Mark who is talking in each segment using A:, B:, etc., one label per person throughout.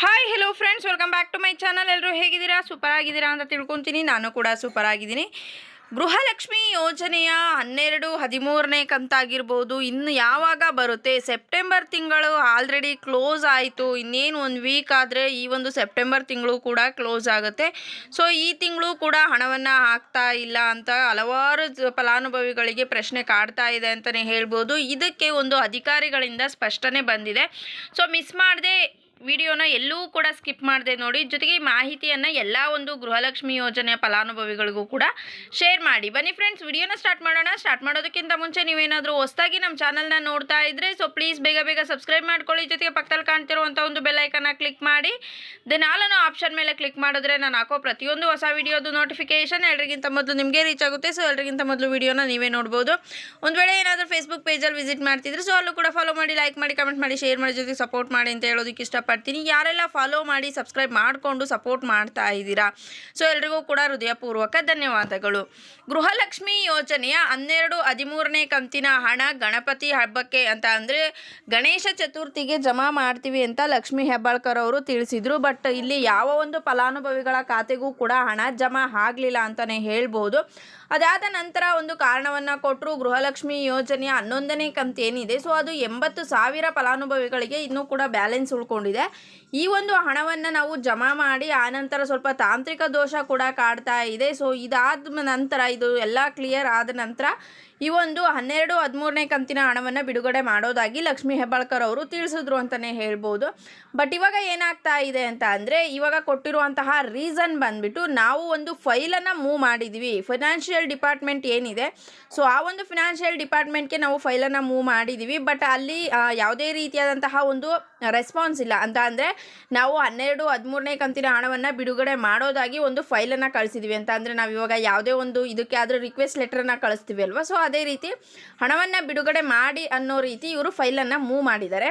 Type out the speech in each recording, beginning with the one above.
A: Hi hello friends welcome back to my channel ಎಲ್ಲರೂ ಹೇಗಿದ್ದೀರಾ? Super ಆಗಿದ್ದೀರಾ ಅಂತ ತಿಳ್ಕೊತೀನಿ. ನಾನು ಕೂಡ ಸೂಪರ್ ಆಗಿದ್ದೀನಿ. ಗೃಹಲಕ್ಷ್ಮಿ ಯೋಜನೆಯ ಹನ್ನೆರಡು, ಹದಿಮೂರನೇ ಕಂತಾಗಿರ್ಬೋದು. ಇನ್ನು ಯಾವಾಗ ಬರುತ್ತೆ? ಸೆಪ್ಟೆಂಬರ್ ತಿಂಗಳು ಆಲ್ರೆಡಿ ಕ್ಲೋಸ್ ಆಯಿತು. ಇನ್ನೇನು ಒಂದು ವೀಕ್ ಆದರೆ ಈ ಒಂದು ಸೆಪ್ಟೆಂಬರ್ ತಿಂಗಳು ಕೂಡ ಕ್ಲೋಸ್ ಆಗುತ್ತೆ. ಸೊ ಈ ತಿಂಗಳು ಕೂಡ ಹಣವನ್ನು ಹಾಕ್ತಾ ಇಲ್ಲ ಅಂತ ಹಲವಾರು ಫಲಾನುಭವಿಗಳಿಗೆ ಪ್ರಶ್ನೆ ಕಾಡ್ತಾ ಇದೆ ಅಂತಲೇ ಹೇಳ್ಬೋದು. ಇದಕ್ಕೆ ಒಂದು ಅಧಿಕಾರಿಗಳಿಂದ ಸ್ಪಷ್ಟನೆ ಬಂದಿದೆ. ಸೊ ಮಿಸ್ ಮಾಡದೆ ವಿಡಿಯೋನ ಎಲ್ಲೂ ಕೂಡ ಸ್ಕಿಪ್ ಮಾಡದೆ ನೋಡಿ. ಜೊತೆಗೆ ಈ ಮಾಹಿತಿಯನ್ನು ಎಲ್ಲ ಒಂದು ಗೃಹಲಕ್ಷ್ಮಿ ಯೋಜನೆಯ ಫಲಾನುಭವಿಗಳಿಗೂ ಕೂಡ ಶೇರ್ ಮಾಡಿ. ಬನ್ನಿ ಫ್ರೆಂಡ್ಸ್ ವಿಡಿಯೋನ ಸ್ಟಾರ್ಟ್ ಮಾಡೋಣ. ಸ್ಟಾರ್ಟ್ ಮಾಡೋದಕ್ಕಿಂತ ಮುಂಚೆ ನೀವೇನಾದರೂ ಹೊಸದಾಗಿ ನಮ್ಮ ಚಾನಲ್ನ ನೋಡ್ತಾ ಇದ್ರೆ ಸೊ ಪ್ಲೀಸ್ ಬೇಗ ಬೇಗ ಸಬ್ಸ್ಕ್ರೈಬ್ ಮಾಡ್ಕೊಳ್ಳಿ. ಜೊತೆಗೆ ಪಕ್ಕದಲ್ಲಿ ಕಾಣ್ತಿರುವಂಥ ಒಂದು ಬೆಲ್ ಐಕನ್ನ ಕ್ಲಿಕ್ ಮಾಡಿ. ದೆನ್ ಆಲನ್ನು ಆಪ್ಷನ್ ಮೇಲೆ ಕ್ಲಿಕ್ ಮಾಡಿದ್ರೆ ನಾನು ಹಾಕೋ ಪ್ರತಿಯೊಂದು ಹೊಸ ವಿಡಿಯೋದು ನೋಟಿಫಿಕೇಶನ್ ಎಲ್ಲರಿಗಿಂತ ಮೊದಲು ನಿಮಗೆ ರೀಚ್ ಆಗುತ್ತೆ. ಸೊ ಎಲ್ಲರಿಗಿಂತ ಮೊದಲು ವಿಡಿಯೋನ ನೀವೇ ನೋಡ್ಬೋದು. ಒಂದು ವೇಳೆ ಏನಾದರೂ ಫೇಸ್ಬುಕ್ ಪೇಜಲ್ಲಿ ವಿಸಿಟ್ ಮಾಡ್ತಿದ್ರೆ ಸೊ ಅಲ್ಲೂ ಕೂಡ ಫಾಲೋ ಮಾಡಿ ಲೈಕ್ ಮಾಡಿ ಕಮೆಂಟ್ ಮಾಡಿ ಶೇರ್ ಮಾಡಿ, ಜೊತೆಗೆ ಸಪೋರ್ಟ್ ಮಾಡಿ ಅಂತ ಹೇಳೋದಕ್ಕೆ ಇಷ್ಟಪಡ್ತೀನಿ ಯಾರೆಲ್ಲ ಫಾಲೋ ಮಾಡಿ ಸಬ್ಸ್ಕ್ರೈಬ್ ಮಾಡಿಕೊಂಡು ಸಪೋರ್ಟ್ ಮಾಡ್ತಾ ಇದ್ದೀರಾ? ಸೊ ಎಲ್ರಿಗೂ ಕೂಡ ಹೃದಯಪೂರ್ವಕ ಧನ್ಯವಾದಗಳು. ಗೃಹಲಕ್ಷ್ಮಿ ಯೋಜನೆಯ ಹನ್ನೆರಡು ಹದಿಮೂರನೇ ಕಂತಿನ ಹಣ ಗಣಪತಿ ಹಬ್ಬಕ್ಕೆ ಅಂತ ಅಂದರೆ ಗಣೇಶ ಚತುರ್ಥಿಗೆ ಜಮಾ ಮಾಡ್ತೀವಿ ಅಂತ ಲಕ್ಷ್ಮೀ ಹೆಬ್ಬಾಳ್ಕರ್ ಅವರು ತಿಳಿಸಿದರು. ಬಟ್ ಇಲ್ಲಿ ಯಾವ ಒಂದು ಫಲಾನುಭವಿಗಳ ಖಾತೆಗೂ ಕೂಡ ಹಣ ಜಮಾ ಆಗಲಿಲ್ಲ ಅಂತಲೇ ಹೇಳ್ಬೋದು. ಅದಾದ ನಂತರ ಒಂದು ಕಾರಣವನ್ನು ಕೊಟ್ಟರು ಗೃಹಲಕ್ಷ್ಮಿ ಯೋಜನೆಯ ಹನ್ನೊಂದನೇ ಕಂತು ಏನಿದೆ, ಸೊ ಅದು ಎಂಬತ್ತು ಸಾವಿರ ಫಲಾನುಭವಿಗಳಿಗೆ ಇನ್ನೂ ಕೂಡ ಬ್ಯಾಲೆನ್ಸ್ ಉಳ್ಕೊಂಡಿದೆ. ಈ ಒಂದು ಹಣವನ್ನು ನಾವು ಜಮಾ ಮಾಡಿ ಆನಂತರ ಸ್ವಲ್ಪ ತಾಂತ್ರಿಕ ದೋಷ ಕೂಡ ಕಾಡ್ತಾ ಇದೆ. ಸೊ ಇದಾದ ನಂತರ, ಇದು ಎಲ್ಲ ಕ್ಲಿಯರ್ ಆದ ನಂತರ ಈ ಒಂದು ಹನ್ನೆರಡು, ಹದಿಮೂರನೇ ಕಂತಿನ ಹಣವನ್ನು ಬಿಡುಗಡೆ ಮಾಡೋದಾಗಿ ಲಕ್ಷ್ಮೀ ಹೆಬ್ಬಾಳ್ಕರ್ ಅವರು ತಿಳಿಸಿದ್ರು ಅಂತಲೇ ಹೇಳ್ಬೋದು. ಬಟ್ ಇವಾಗ ಏನಾಗ್ತಾ ಇದೆ ಅಂತ ಅಂದರೆ, ಇವಾಗ ಕೊಟ್ಟಿರುವಂತಹ ರೀಸನ್ ಬಂದ್ಬಿಟ್ಟು ನಾವು ಒಂದು ಫೈಲನ್ನು ಮೂವ್ ಮಾಡಿದ್ವಿ. ಫೈನಾನ್ಷಿಯಲ್ ಡಿಪಾರ್ಟ್ಮೆಂಟ್ ಏನಿದೆ ಸೊ ಆ ಒಂದು ಫಿನಾನ್ಷಿಯಲ್ ಡಿಪಾರ್ಟ್ಮೆಂಟ್ಗೆ ನಾವು ಫೈಲನ್ನು ಮೂವ್ ಮಾಡಿದ್ದೀವಿ ಬಟ್ ಅಲ್ಲಿ ಯಾವುದೇ ರೀತಿಯಾದಂತಹ ಒಂದು ರೆಸ್ಪಾನ್ಸ್ ಇಲ್ಲ. ಅಂತ ಅಂದರೆ, ನಾವು ಹನ್ನೆರಡು, ಹದಿಮೂರನೇ ಕಂತಿನ ಹಣವನ್ನು ಬಿಡುಗಡೆ ಮಾಡೋದಾಗಿ ಒಂದು ಫೈಲನ್ನು ಕಳಿಸಿದ್ವಿ. ಅಂತ ಅಂದರೆ, ನಾವು ಇವಾಗ ಯಾವುದೇ ಒಂದು ಇದಕ್ಕೆ ಆದರೂ ರಿಕ್ವೆಸ್ಟ್ ಲೆಟರನ್ನು ಕಳಿಸ್ತೀವಿ ಅಲ್ವಾ? ಸೊ ಅದೇ ರೀತಿ ಹಣವನ್ನು ಬಿಡುಗಡೆ ಮಾಡಿ ಅನ್ನೋ ರೀತಿ ಇವರು ಫೈಲನ್ನು ಮೂವ್ ಮಾಡಿದ್ದಾರೆ.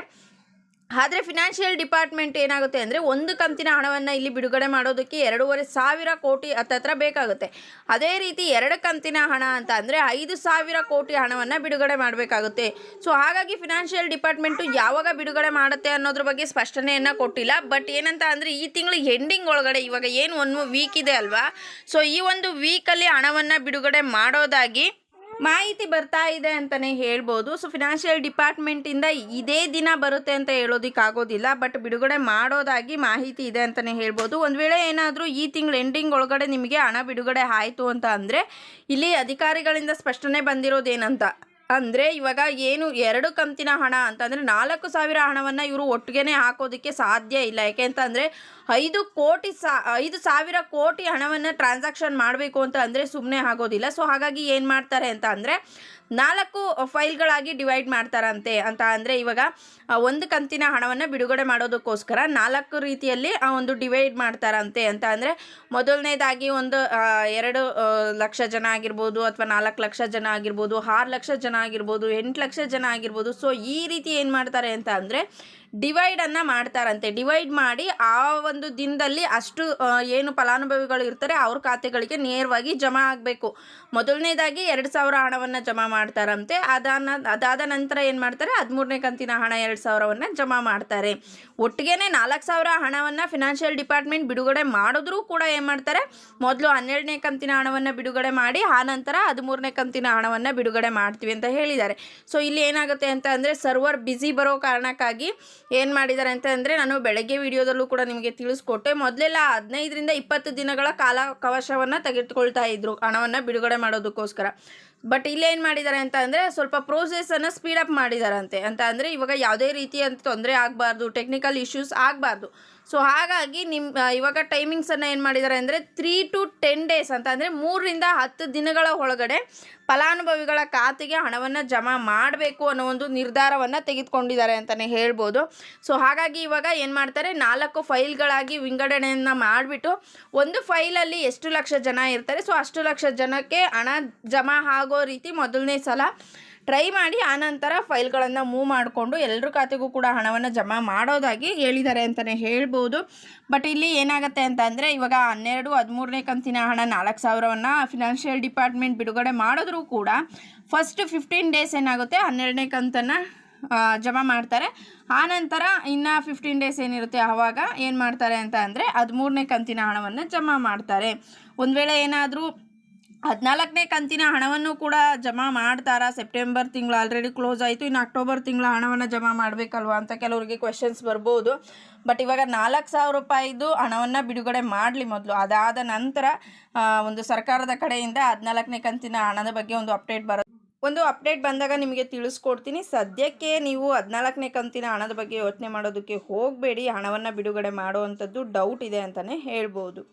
A: ಆದರೆ ಫಿನಾನ್ಷಿಯಲ್ ಡಿಪಾರ್ಟ್ಮೆಂಟ್ ಏನಾಗುತ್ತೆ ಅಂದರೆ ಒಂದು ಕಂತಿನ ಹಣವನ್ನು ಇಲ್ಲಿ ಬಿಡುಗಡೆ ಮಾಡೋದಕ್ಕೆ ಎರಡೂವರೆ ಸಾವಿರ ಕೋಟಿ ಹತ್ತತ್ರ ಬೇಕಾಗುತ್ತೆ. ಅದೇ ರೀತಿ ಎರಡು ಕಂತಿನ ಹಣ ಅಂತ ಅಂದರೆ ಐದು ಸಾವಿರ ಕೋಟಿ ಹಣವನ್ನು ಬಿಡುಗಡೆ ಮಾಡಬೇಕಾಗುತ್ತೆ. ಸೊ ಹಾಗಾಗಿ ಫಿನಾನ್ಷಿಯಲ್ ಡಿಪಾರ್ಟ್ಮೆಂಟು ಯಾವಾಗ ಬಿಡುಗಡೆ ಮಾಡುತ್ತೆ ಅನ್ನೋದ್ರ ಬಗ್ಗೆ ಸ್ಪಷ್ಟನೆಯನ್ನು ಕೊಟ್ಟಿಲ್ಲ. ಬಟ್ ಏನಂತ ಅಂದರೆ ಈ ತಿಂಗಳು ಎಂಡಿಂಗ್ ಒಳಗಡೆ ಇವಾಗ ಏನು ಒಂದು ವೀಕ್ ಇದೆ ಅಲ್ವಾ? ಸೊ ಈ ಒಂದು ವೀಕಲ್ಲಿ ಹಣವನ್ನು ಬಿಡುಗಡೆ ಮಾಡೋದಾಗಿ ಮಾಹಿತಿ ಬರ್ತಾ ಇದೆ ಅಂತಲೇ ಹೇಳ್ಬೋದು. ಸೊ ಫಿನಾನ್ಷಿಯಲ್ ಡಿಪಾರ್ಟ್ಮೆಂಟಿಂದ ಇದೇ ದಿನ ಬರುತ್ತೆ ಅಂತ ಹೇಳೋದಕ್ಕಾಗೋದಿಲ್ಲ ಬಟ್ ಬಿಡುಗಡೆ ಮಾಡೋದಾಗಿ ಮಾಹಿತಿ ಇದೆ ಅಂತಲೇ ಹೇಳ್ಬೋದು. ಒಂದು ವೇಳೆ ಏನಾದರೂ ಈ ತಿಂಗಳು ಎಂಡಿಂಗ್ ಒಳಗಡೆ ನಿಮಗೆ ಹಣ ಬಿಡುಗಡೆ ಆಯಿತು ಅಂತ ಅಂದರೆ, ಇಲ್ಲಿ ಅಧಿಕಾರಿಗಳಿಂದ ಸ್ಪಷ್ಟನೆ ಬಂದಿರೋದೇನಂತ. ಅಂದರೆ ಇವಾಗ ಏನು ಎರಡು ಕಂತಿನ ಹಣ ಅಂತಂದರೆ ನಾಲ್ಕು ಸಾವಿರ ಹಣವನ್ನು ಇವರು ಒಟ್ಟಿಗೆ ಹಾಕೋದಕ್ಕೆ ಸಾಧ್ಯ ಇಲ್ಲ. ಯಾಕೆ ಅಂತಂದರೆ ಐದು ಕೋಟಿ ಸಾ, ಐದು ಸಾವಿರ ಕೋಟಿ ಹಣವನ್ನು ಟ್ರಾನ್ಸಾಕ್ಷನ್ ಮಾಡಬೇಕು ಅಂತ ಅಂದರೆ ಸುಮ್ಮನೆ ಆಗೋದಿಲ್ಲ. ಸೊ ಹಾಗಾಗಿ ಏನು ಮಾಡ್ತಾರೆ ಅಂತ ಅಂದರೆ ನಾಲ್ಕು ಫೈಲ್ಗಳಾಗಿ ಡಿವೈಡ್ ಮಾಡ್ತಾರಂತೆ ಅಂತ ಅಂದರೆ ಇವಾಗ ಒಂದು ಕಂತಿನ ಹಣವನ್ನು ಬಿಡುಗಡೆ ಮಾಡೋದಕ್ಕೋಸ್ಕರ ನಾಲ್ಕು ರೀತಿಯಲ್ಲಿ ಆ ಒಂದು ಡಿವೈಡ್ ಮಾಡ್ತಾರಂತೆ ಅಂತ ಅಂದರೆ, ಮೊದಲನೇದಾಗಿ ಒಂದು ಎರಡು ಲಕ್ಷ ಜನ ಆಗಿರ್ಬೋದು ಅಥವಾ ನಾಲ್ಕು ಲಕ್ಷ ಜನ ಆಗಿರ್ಬೋದು, ಆರು ಲಕ್ಷ ಜನ ಆಗಿರ್ಬೋದು, ಎಂಟು ಲಕ್ಷ ಜನ ಆಗಿರ್ಬೋದು, ಸೊ ಈ ರೀತಿ ಏನು ಮಾಡ್ತಾರೆ ಅಂತ ಅಂದರೆ ಡಿವೈಡನ್ನು ಮಾಡ್ತಾರಂತೆ. ಡಿವೈಡ್ ಮಾಡಿ ಆ ಒಂದು ದಿನದಲ್ಲಿ ಅಷ್ಟು ಏನು ಫಲಾನುಭವಿಗಳು ಇರ್ತಾರೆ ಅವ್ರ ಖಾತೆಗಳಿಗೆ ನೇರವಾಗಿ ಜಮಾ ಆಗಬೇಕು. ಮೊದಲನೇದಾಗಿ ಎರಡು ಸಾವಿರ ಹಣವನ್ನು ಜಮಾ ಮಾಡ್ತಾರಂತೆ. ಅದಾನ, ಅದಾದ ನಂತರ ಏನು ಮಾಡ್ತಾರೆ? ಹದಿಮೂರನೇ ಕಂತಿನ ಹಣ ಎರಡು ಸಾವಿರವನ್ನು ಜಮಾ ಮಾಡ್ತಾರೆ. ಒಟ್ಟಿಗೆ ನಾಲ್ಕು ಸಾವಿರ ಹಣವನ್ನು ಫಿನಾನ್ಷಿಯಲ್ ಡಿಪಾರ್ಟ್ಮೆಂಟ್ ಬಿಡುಗಡೆ ಮಾಡಿದ್ರೂ ಕೂಡ ಏನು ಮಾಡ್ತಾರೆ? ಮೊದಲು ಹನ್ನೆರಡನೇ ಕಂತಿನ ಹಣವನ್ನು ಬಿಡುಗಡೆ ಮಾಡಿ, ಆ ನಂತರ ಹದಿಮೂರನೇ ಕಂತಿನ ಹಣವನ್ನು ಬಿಡುಗಡೆ ಮಾಡ್ತೀವಿ ಅಂತ ಹೇಳಿದ್ದಾರೆ. ಸೊ ಇಲ್ಲಿ ಏನಾಗುತ್ತೆ ಅಂತ ಅಂದರೆ ಸರ್ವರ್ ಬ್ಯುಸಿ ಬರೋ ಕಾರಣಕ್ಕಾಗಿ ಏನು ಮಾಡಿದ್ದಾರೆ ಅಂತ ಅಂದರೆ ನಾನು ಬೆಳಗ್ಗೆ ವಿಡಿಯೋದಲ್ಲೂ ಕೂಡ ನಿಮಗೆ ತಿಳಿಸ್ಕೊಟ್ಟೆ. ಮೊದಲೆಲ್ಲ ಹದಿನೈದರಿಂದ ಇಪ್ಪತ್ತು ದಿನಗಳ ಕಾಲಾವಕಾಶವನ್ನು ತೆಗೆದುಕೊಳ್ತಾ ಇದ್ರು ಹಣವನ್ನು ಬಿಡುಗಡೆ ಮಾಡೋದಕ್ಕೋಸ್ಕರ. ಬಟ್ ಇಲ್ಲಿ ಏನು ಮಾಡಿದ್ದಾರೆ ಅಂತ ಅಂದರೆ ಸ್ವಲ್ಪ ಪ್ರೋಸೆಸನ್ನು ಸ್ಪೀಡಪ್ ಮಾಡಿದಾರಂತೆ. ಅಂತ ಅಂದರೆ ಇವಾಗ ಯಾವುದೇ ರೀತಿಯಂತ ತೊಂದರೆ ಆಗಬಾರ್ದು ಟೆಕ್ನಿಕಲ್ ಇಶ್ಯೂಸ್ ಆಗಬಾರ್ದು. ಸೊ ಹಾಗಾಗಿ ನಿಮ್ಮ ಇವಾಗ ಟೈಮಿಂಗ್ಸನ್ನು ಏನು ಮಾಡಿದ್ದಾರೆ ಅಂದರೆ ತ್ರೀ ಟು ಟೆನ್ ಡೇಸ್ ಅಂತ ಅಂದರೆ ಮೂರರಿಂದ ಹತ್ತು ದಿನಗಳ ಒಳಗಡೆ ಫಲಾನುಭವಿಗಳ ಖಾತೆಗೆ ಹಣವನ್ನು ಜಮಾ ಮಾಡಬೇಕು ಅನ್ನೋ ಒಂದು ನಿರ್ಧಾರವನ್ನು ತೆಗೆದುಕೊಂಡಿದ್ದಾರೆ ಅಂತಲೇ ಹೇಳ್ಬೋದು. ಸೊ ಹಾಗಾಗಿ ಇವಾಗ ಏನು ಮಾಡ್ತಾರೆ? ನಾಲ್ಕು ಫೈಲ್ಗಳಾಗಿ ವಿಂಗಡಣೆಯನ್ನು ಮಾಡಿಬಿಟ್ಟು ಒಂದು ಫೈಲಲ್ಲಿ ಎಷ್ಟು ಲಕ್ಷ ಜನ ಇರ್ತಾರೆ? ಸೊ ಅಷ್ಟು ಲಕ್ಷ ಜನಕ್ಕೆ ಹಣ ಜಮಾ ಆಗೋ ರೀತಿ ಮೊದಲನೇ ಸಲ ಟ್ರೈ ಮಾಡಿ ಆನಂತರ ಫೈಲ್ಗಳನ್ನು ಮೂವ್ ಮಾಡಿಕೊಂಡು ಎಲ್ಲರ ಖಾತೆಗೂ ಕೂಡ ಹಣವನ್ನು ಜಮಾ ಮಾಡೋದಾಗಿ ಹೇಳಿದ್ದಾರೆ ಅಂತಲೇ ಹೇಳ್ಬೋದು. ಬಟ್ ಇಲ್ಲಿ ಏನಾಗುತ್ತೆ ಅಂತ ಅಂದರೆ ಇವಾಗ ಹನ್ನೆರಡು, ಹದಿಮೂರನೇ ಕಂತಿನ ಹಣ ನಾಲ್ಕು ಸಾವಿರವನ್ನು ಫಿನಾನ್ಷಿಯಲ್ ಡಿಪಾರ್ಟ್ಮೆಂಟ್ ಬಿಡುಗಡೆ ಮಾಡಿದ್ರೂ ಕೂಡ ಫಸ್ಟ್ ಫಿಫ್ಟೀನ್ ಡೇಸ್ ಏನಾಗುತ್ತೆ? ಹನ್ನೆರಡನೇ ಕಂತನ್ನು ಜಮಾ ಮಾಡ್ತಾರೆ. ಆನಂತರ ಇನ್ನು ಫಿಫ್ಟೀನ್ ಡೇಸ್ ಏನಿರುತ್ತೆ ಆವಾಗ ಏನು ಮಾಡ್ತಾರೆ ಅಂತ ಅಂದರೆ ಹದಿಮೂರನೇ ಕಂತಿನ ಹಣವನ್ನು ಜಮಾ ಮಾಡ್ತಾರೆ. ಒಂದು ವೇಳೆ ಏನಾದರೂ ಹದಿನಾಲ್ಕನೇ ಕಂತಿನ ಹಣವನ್ನು ಕೂಡ ಜಮಾ ಮಾಡ್ತಾರಾ? ಸೆಪ್ಟೆಂಬರ್ ತಿಂಗಳು ಆಲ್ರೆಡಿ ಕ್ಲೋಸ್ ಆಯಿತು, ಇನ್ನು ಅಕ್ಟೋಬರ್ ತಿಂಗಳ ಹಣವನ್ನು ಜಮಾ ಮಾಡಬೇಕಲ್ವಾ ಅಂತ ಕೆಲವರಿಗೆ ಕ್ವೆಶನ್ಸ್ ಬರ್ಬೋದು. ಬಟ್ ಇವಾಗ ನಾಲ್ಕು ಸಾವಿರ ರೂಪಾಯಿದು ಹಣವನ್ನು ಬಿಡುಗಡೆ ಮಾಡಲಿ ಮೊದಲು. ಅದಾದ ನಂತರ ಒಂದು ಸರ್ಕಾರದ ಕಡೆಯಿಂದ ಹದಿನಾಲ್ಕನೇ ಕಂತಿನ ಹಣದ ಬಗ್ಗೆ ಒಂದು ಅಪ್ಡೇಟ್ ಬರೋದು ಒಂದು ಅಪ್ಡೇಟ್ ಬಂದಾಗ ನಿಮಗೆ ತಿಳಿಸ್ಕೊಡ್ತೀನಿ. ಸದ್ಯಕ್ಕೆ ನೀವು ಹದಿನಾಲ್ಕನೇ ಕಂತಿನ ಹಣದ ಬಗ್ಗೆ ಯೋಚನೆ ಮಾಡೋದಕ್ಕೆ ಹೋಗಬೇಡಿ. ಹಣವನ್ನು ಬಿಡುಗಡೆ ಮಾಡುವಂಥದ್ದು ಡೌಟ್ ಇದೆ ಅಂತಲೇ ಹೇಳ್ಬೋದು.